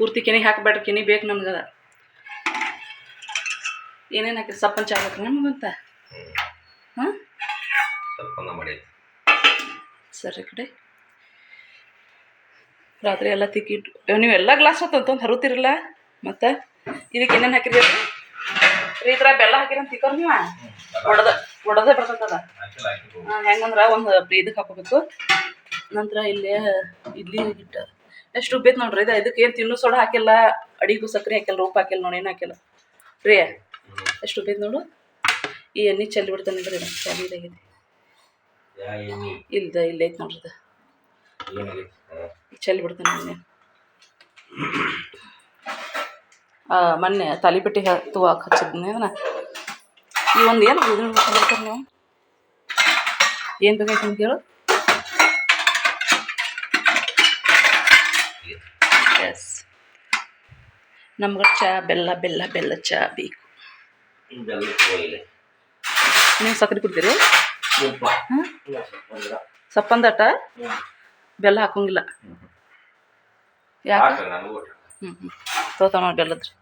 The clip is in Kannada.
ಪೂರ್ತಿ ಕೆನೆ ಹಾಕಬೇಡ್ರಿ ಕೆನೆ ಬೇಕು ನಮ್ಗದ ಏನೇನು ಹಾಕಿ ಸಪ್ಪನ್ ಚಾ ಬೇಕು ನಿಮ್ಗಂತ ಹಾಂ? ಸರಿ ಕಡೆ. ರಾತ್ರಿ ಎಲ್ಲ ತಿಕ್ಕಿಟ್ಟು ನೀವು ಎಲ್ಲ ಗ್ಲಾಸ್ ಹೊತ್ತಂತ ಹರುತ್ತಿರಲ್ಲ ಮತ್ತು? ಇದಕ್ಕೆ ಏನೇನು ಹಾಕಿರಿ ಈ ಥರ ಬೆಲ್ಲ ಹಾಕಿರಂತ ತಿಕ್ಕರ್ ನೀವು? ಒಡದ ಒಡದೇ ಬರ್ತದ ಹಾಂ ಹೆಂಗಂದ್ರೆ ಒಂದು ಇದಕ್ಕೆ ಹಾಕೋಬೇಕು. ನಂತರ ಇಲ್ಲಿ ಇಡ್ಲಿ ಹಿಟ್ಟು ಎಷ್ಟು ಉಪ್ಪೈತೆ ನೋಡ್ರಿ ಇದು ಇದಕ್ಕೆ ಏನು ತಿನ್ನು ಸೋಡ ಹಾಕಿಲ್ಲ ಅಡಿಗೂ ಸಕ್ಕರೆ ಹಾಕಿಲ್ಲ ಉಪ್ಪು ಹಾಕಿಲ್ಲ ನೋಡಿ ಏನು ಹಾಕಿಲ್ಲ. ರೀ ಎಷ್ಟು ಉಬ್ಬೈತೆ ನೋಡು. ಈ ಎಣ್ಣೆ ಚೆಲ್ಲಿ ಬಿಡ್ತಾನೆ ಇದ್ರಿ ಇದಾಗಿದೆ ಯಾ ಎಣ್ಣಿ? ಇಲ್ದ ಇಲ್ಲ ಐತೆ ನೋಡ್ರಿ ಇದು. ಚೆಲ್ಲಿ ಬಿಡ್ತಾನೆ ಎಣ್ಣೆ ಮೊನ್ನೆ ತಾಲಿಪಟ್ಟಿ ಹತ್ತುವಾಕ ಹಚ್ಚಿದ್ನಿ ಅದನ್ನ ಈ ಒಂದು ಏನು ಏನು ಬೇಕಾಯ್ತು ಅಂತ ಹೇಳು? ಎಸ್ ನಮ್ಗೆ ಚಾ ಬೆಲ್ಲ ಬೆಲ್ಲ ಬೆಲ್ಲ ಚಾ ಬೇಕು. ನೀವು ಸಕ್ಕರೆ ಕುಡ್ತೀರಿ ಸಪ್ಪಂದಟ? ಬೆಲ್ಲ ಹಾಕೋಂಗಿಲ್ಲ. ಯಾಕೆ? ಹ್ಞೂ ಹ್ಞೂ ತೋತಾವ ನೋಡಿ ಬೆಲ್ಲದ್ರಿ